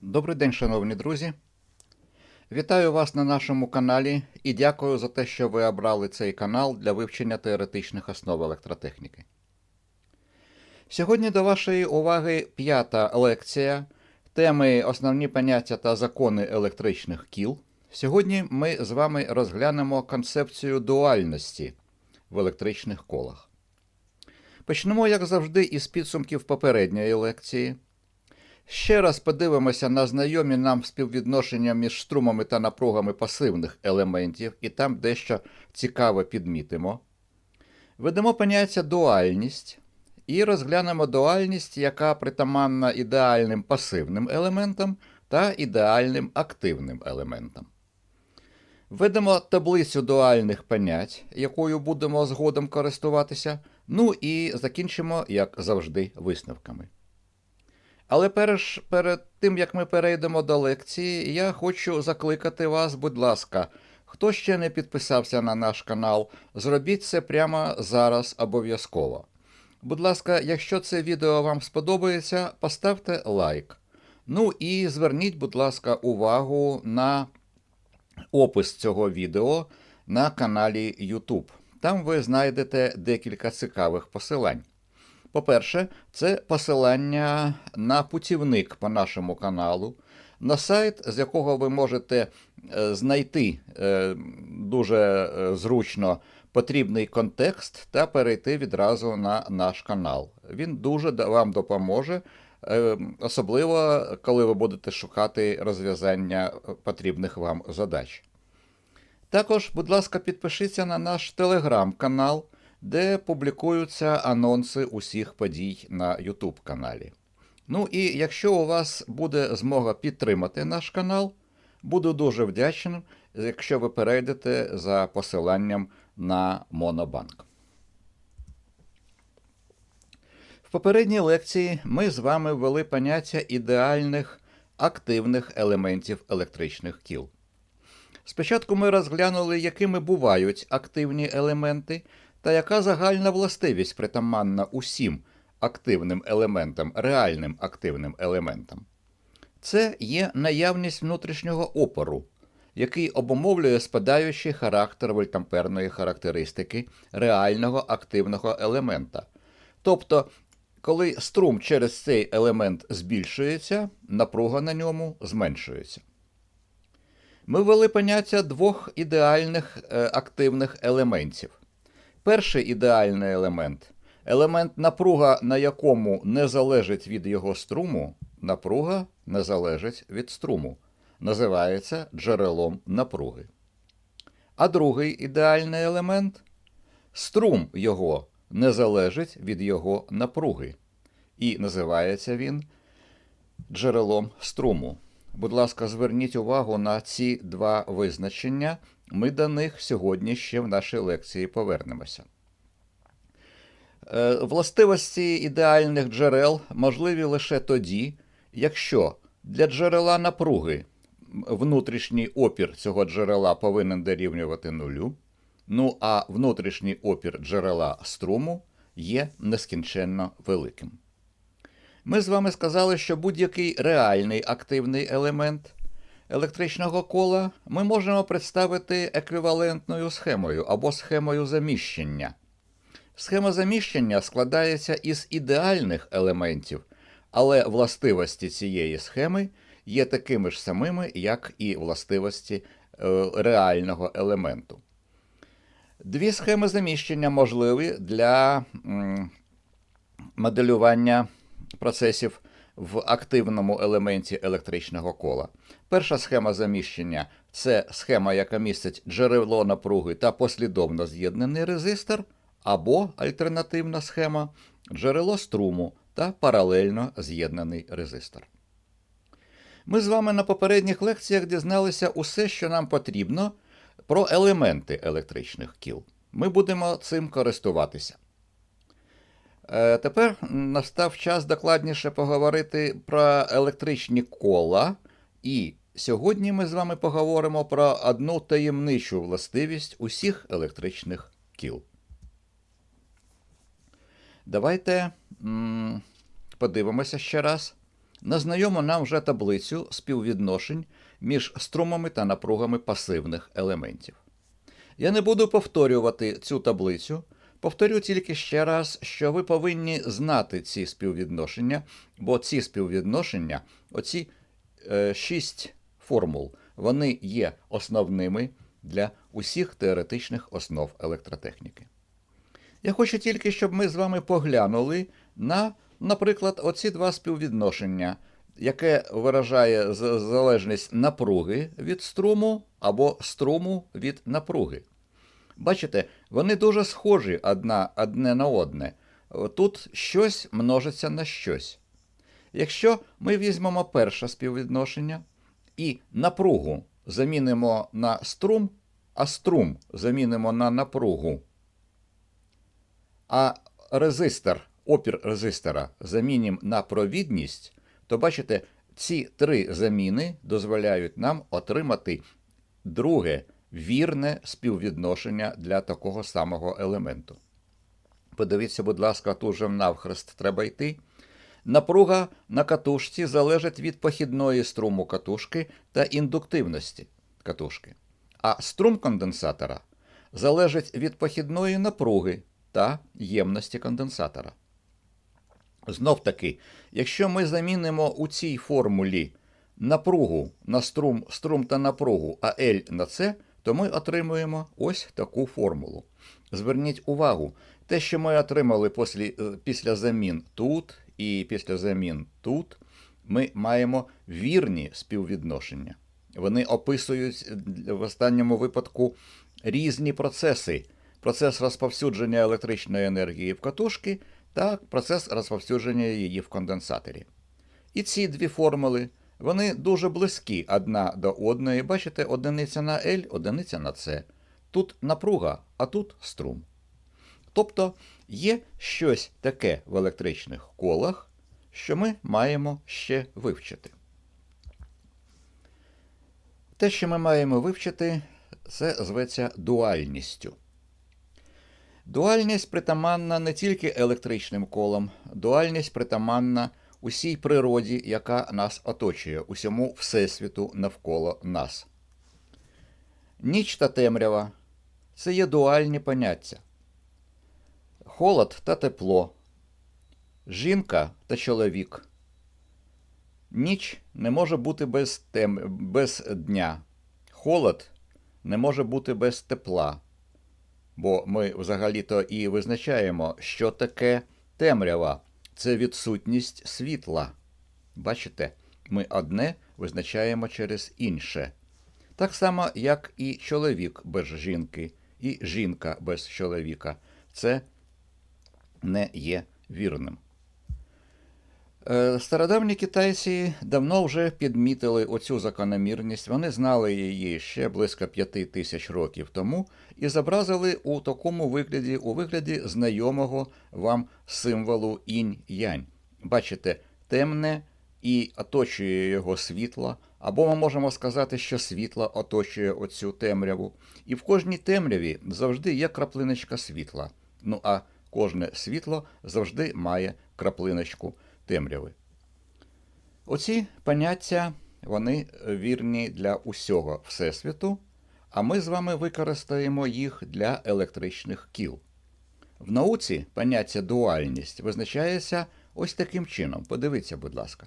Добрий день, шановні друзі. Вітаю вас на нашому каналі і дякую за те, що ви обрали цей канал для вивчення теоретичних основ електротехніки. Сьогодні до вашої уваги п'ята лекція теми Основні поняття та закони електричних кіл. Сьогодні ми з вами розглянемо концепцію дуальності в електричних колах. Почнемо, як завжди, із підсумків попередньої лекції. Ще раз подивимося на знайомі нам співвідношення між струмами та напругами пасивних елементів, і там дещо цікаве підмітимо. Ведемо поняття дуальність і розглянемо дуальність, яка притаманна ідеальним пасивним елементам та ідеальним активним елементам. Введемо таблицю дуальних понять, якою будемо згодом користуватися, ну і закінчимо, як завжди, висновками. Але перш, перед тим, як ми перейдемо до лекції, я хочу закликати вас, будь ласка, хто ще не підписався на наш канал, зробіть це прямо зараз обов'язково. Будь ласка, якщо це відео вам сподобається, поставте лайк. Ну і зверніть, будь ласка, увагу на опис цього відео на каналі YouTube. Там ви знайдете декілька цікавих посилань. По-перше, це посилання на путівник по нашому каналу, на сайт, з якого ви можете е, знайти е, дуже е, зручно потрібний контекст та перейти відразу на наш канал. Він дуже вам допоможе, особливо коли ви будете шукати розв'язання потрібних вам задач. Також, будь ласка, підпишіться на наш телеграм-канал де публікуються анонси усіх подій на YouTube каналі. Ну і якщо у вас буде змога підтримати наш канал, буду дуже вдячним, якщо ви перейдете за посиланням на Монобанк. В попередній лекції ми з вами ввели поняття ідеальних активних елементів електричних кіл. Спочатку ми розглянули, якими бувають активні елементи, та яка загальна властивість притаманна усім активним елементам, реальним активним елементам? Це є наявність внутрішнього опору, який обумовлює спадаючий характер вольтамперної характеристики реального активного елемента. Тобто, коли струм через цей елемент збільшується, напруга на ньому зменшується. Ми ввели поняття двох ідеальних е, активних елементів. Перший ідеальний елемент елемент напруга, на якому не залежить від його струму, напруга не залежить від струму. Називається джерелом напруги. А другий ідеальний елемент струм його не залежить від його напруги. І називається він джерелом струму. Будь ласка, зверніть увагу на ці два визначення. Ми до них сьогодні ще в нашій лекції повернемося. Е, властивості ідеальних джерел можливі лише тоді, якщо для джерела напруги внутрішній опір цього джерела повинен дорівнювати нулю, ну а внутрішній опір джерела струму є нескінченно великим. Ми з вами сказали, що будь-який реальний активний елемент електричного кола ми можемо представити еквівалентною схемою або схемою заміщення. Схема заміщення складається із ідеальних елементів, але властивості цієї схеми є такими ж самими, як і властивості е, реального елементу. Дві схеми заміщення можливі для моделювання процесів в активному елементі електричного кола. Перша схема заміщення це схема, яка містить джерело напруги та послідовно з'єднаний резистор, або альтернативна схема джерело струму та паралельно з'єднаний резистор. Ми з вами на попередніх лекціях дізналися усе, що нам потрібно про елементи електричних кіл. Ми будемо цим користуватися. Е, тепер настав час докладніше поговорити про електричні кола. І сьогодні ми з вами поговоримо про одну таємничу властивість усіх електричних кіл. Давайте подивимося ще раз на знайому нам вже таблицю співвідношень між струмами та напругами пасивних елементів. Я не буду повторювати цю таблицю. Повторю тільки ще раз, що ви повинні знати ці співвідношення, бо ці співвідношення, оці е, шість формул, вони є основними для усіх теоретичних основ електротехніки. Я хочу тільки, щоб ми з вами поглянули на, наприклад, оці два співвідношення, яке виражає залежність напруги від струму або струму від напруги. Бачите, вони дуже схожі одна, одне на одне. Тут щось множиться на щось. Якщо ми візьмемо перше співвідношення і напругу замінимо на струм, а струм замінимо на напругу, а резистор, опір резистора замінимо на провідність, то бачите, ці три заміни дозволяють нам отримати друге вірне співвідношення для такого самого елементу. Подивіться, будь ласка, тут же навхрест треба йти. Напруга на катушці залежить від похідної струму катушки та індуктивності катушки, а струм конденсатора залежить від похідної напруги та ємності конденсатора. Знов таки, якщо ми замінимо у цій формулі напругу на струм, струм та напругу, а L на C, то ми отримуємо ось таку формулу. Зверніть увагу, те, що ми отримали після, після замін тут і після замін тут, ми маємо вірні співвідношення. Вони описують в останньому випадку різні процеси: процес розповсюдження електричної енергії в катушки та процес розповсюдження її в конденсаторі. І ці дві формули вони дуже близькі одна до одної. Бачите, одиниця на L, одиниця на C. Тут напруга, а тут струм. Тобто є щось таке в електричних колах, що ми маємо ще вивчити. Те, що ми маємо вивчити, це зветься дуальністю. Дуальність притаманна не тільки електричним колам, дуальність притаманна усій природі, яка нас оточує, усьому Всесвіту навколо нас. Ніч та темрява це є дуальні поняття. Холод та тепло, жінка та чоловік. Ніч не може бути без, тем... без дня. Холод не може бути без тепла. Бо ми взагалі-то і визначаємо, що таке темрява це відсутність світла. Бачите, ми одне визначаємо через інше. Так само, як і чоловік без жінки, і жінка без чоловіка. Це не є вірним. Е, Стародавні китайці давно вже підмітили оцю закономірність, вони знали її ще близько п'яти тисяч років тому і зобразили у такому вигляді, у вигляді знайомого вам символу інь-янь. Бачите, темне і оточує його світло, або ми можемо сказати, що світло оточує оцю темряву. І в кожній темряві завжди є краплиночка світла. Ну а кожне світло завжди має краплиночку темряви. Оці поняття вони вірні для усього Всесвіту, а ми з вами використаємо їх для електричних кіл. В науці поняття дуальність визначається ось таким чином. Подивіться, будь ласка.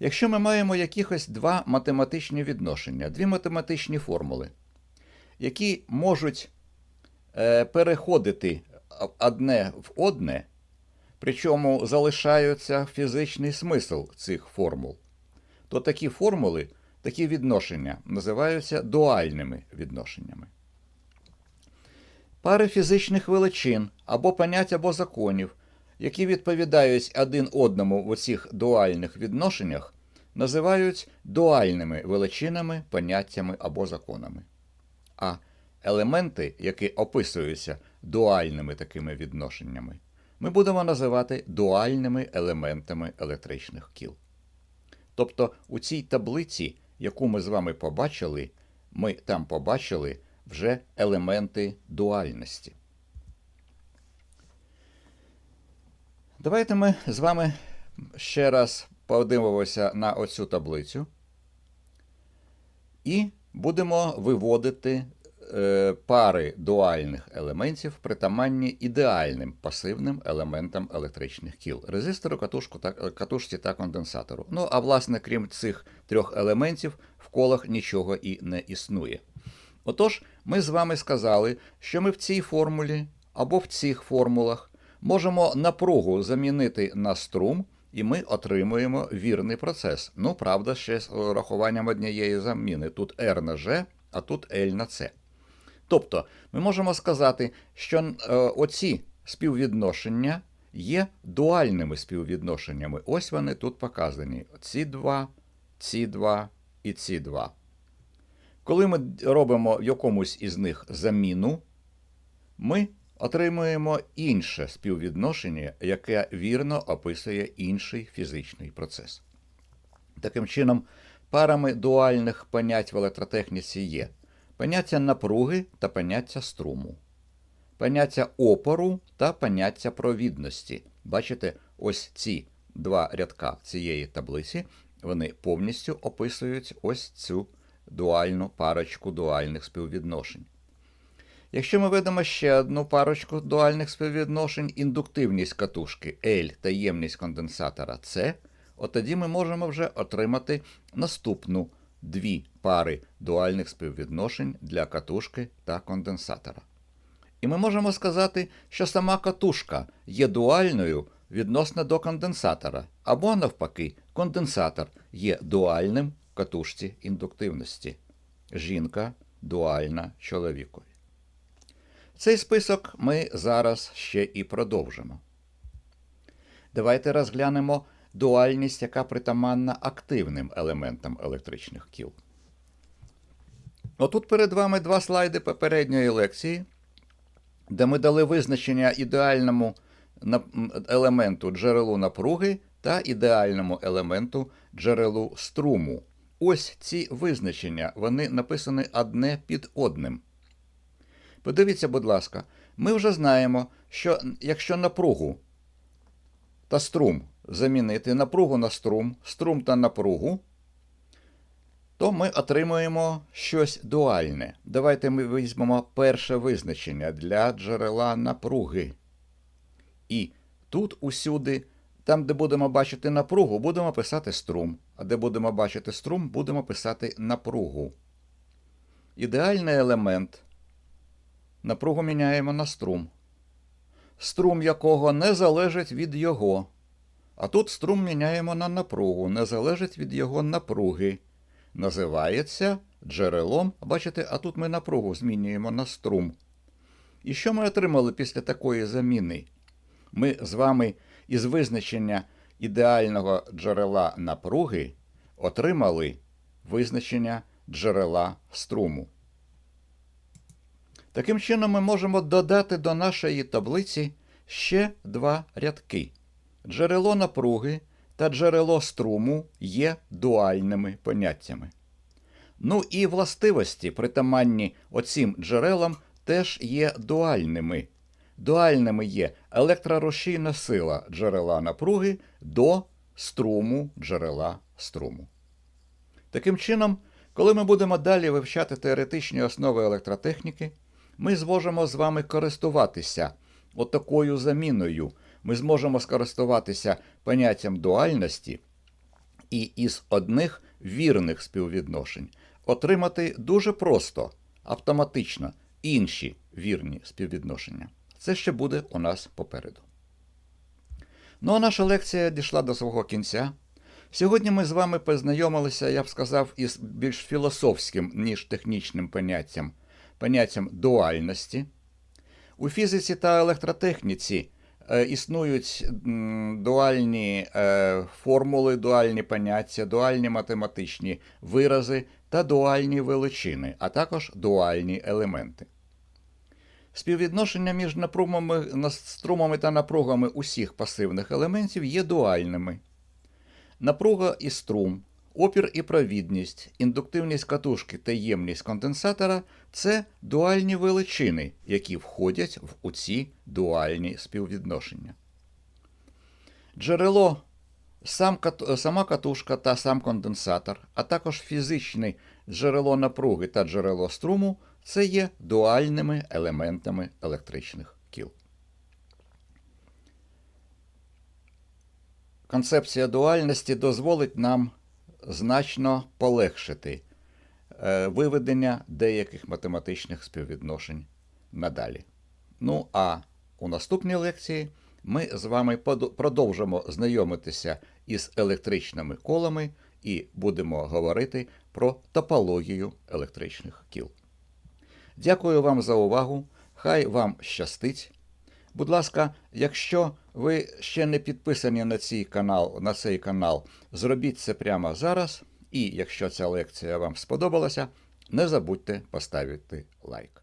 Якщо ми маємо якихось два математичні відношення, дві математичні формули, які можуть е, переходити одне в одне, причому залишається фізичний смисл цих формул, то такі формули, такі відношення називаються дуальними відношеннями. Пари фізичних величин або понять або законів, які відповідають один одному в оцих дуальних відношеннях, називають дуальними величинами, поняттями або законами. А елементи, які описуються дуальними такими відношеннями, ми будемо називати дуальними елементами електричних кіл. Тобто у цій таблиці, яку ми з вами побачили, ми там побачили вже елементи дуальності. Давайте ми з вами ще раз подивимося на оцю таблицю і будемо виводити пари дуальних елементів, притаманні ідеальним пасивним елементам електричних кіл резистору, катушку та, катушці та конденсатору. Ну, а власне, крім цих трьох елементів, в колах нічого і не існує. Отож, ми з вами сказали, що ми в цій формулі або в цих формулах можемо напругу замінити на струм, і ми отримуємо вірний процес. Ну, правда, ще з урахуванням однієї заміни. Тут R на G, а тут L на C. Тобто, ми можемо сказати, що е, оці співвідношення є дуальними співвідношеннями. Ось вони тут показані: ці два, ці два і ці два. Коли ми робимо в якомусь із них заміну, ми отримуємо інше співвідношення, яке вірно описує інший фізичний процес. Таким чином, парами дуальних понять в електротехніці є поняття напруги та поняття струму, поняття опору та поняття провідності. Бачите, ось ці два рядка цієї таблиці, вони повністю описують ось цю дуальну парочку дуальних співвідношень. Якщо ми ведемо ще одну парочку дуальних співвідношень, індуктивність катушки L та ємність конденсатора C, от тоді ми можемо вже отримати наступну дві пари дуальних співвідношень для катушки та конденсатора. І ми можемо сказати, що сама катушка є дуальною відносно до конденсатора, або, навпаки, конденсатор є дуальним в катушці індуктивності. Жінка дуальна чоловікові. Цей список ми зараз ще і продовжимо. Давайте розглянемо дуальність, яка притаманна активним елементам електричних кіл. Отут перед вами два слайди попередньої лекції, де ми дали визначення ідеальному елементу джерелу напруги та ідеальному елементу джерелу струму. Ось ці визначення, вони написані одне під одним. Подивіться, будь ласка, ми вже знаємо, що якщо напругу та струм замінити напругу на струм, струм та напругу, то ми отримуємо щось дуальне. Давайте ми візьмемо перше визначення для джерела напруги. І тут усюди, там, де будемо бачити напругу, будемо писати струм. А де будемо бачити струм, будемо писати напругу. Ідеальний елемент. Напругу міняємо на струм, струм якого не залежить від його. А тут струм міняємо на напругу, не залежить від його напруги. Називається джерелом. Бачите, а тут ми напругу змінюємо на струм. І що ми отримали після такої заміни? Ми з вами із визначення ідеального джерела напруги отримали визначення джерела струму. Таким чином, ми можемо додати до нашої таблиці ще два рядки. Джерело напруги та джерело струму є дуальними поняттями. Ну і властивості, притаманні оцім джерелам, теж є дуальними. Дуальними є електрорушійна сила джерела напруги до струму джерела струму. Таким чином, коли ми будемо далі вивчати теоретичні основи електротехніки, ми зможемо з вами користуватися отакою заміною. Ми зможемо скористуватися поняттям дуальності і із одних вірних співвідношень отримати дуже просто, автоматично інші вірні співвідношення. Це ще буде у нас попереду. Ну а наша лекція дійшла до свого кінця. Сьогодні ми з вами познайомилися, я б сказав, із більш філософським, ніж технічним поняттям поняттям дуальності. У фізиці та електротехніці існують дуальні е, формули, дуальні поняття, дуальні математичні вирази та дуальні величини, а також дуальні елементи. Співвідношення між напрумами, струмами та напругами усіх пасивних елементів є дуальними. Напруга і струм Опір і провідність, індуктивність катушки та ємність конденсатора це дуальні величини, які входять в оці дуальні співвідношення. Джерело Сам, сама катушка та сам конденсатор, а також фізичне джерело напруги та джерело струму це є дуальними елементами електричних кіл. Концепція дуальності дозволить нам значно полегшити е, виведення деяких математичних співвідношень надалі. Ну а у наступній лекції ми з вами продовжимо знайомитися із електричними колами і будемо говорити про топологію електричних кіл. Дякую вам за увагу. Хай вам щастить. Будь ласка, якщо ви ще не підписані на цей канал, на цей канал, зробіть це прямо зараз. І якщо ця лекція вам сподобалася, не забудьте поставити лайк.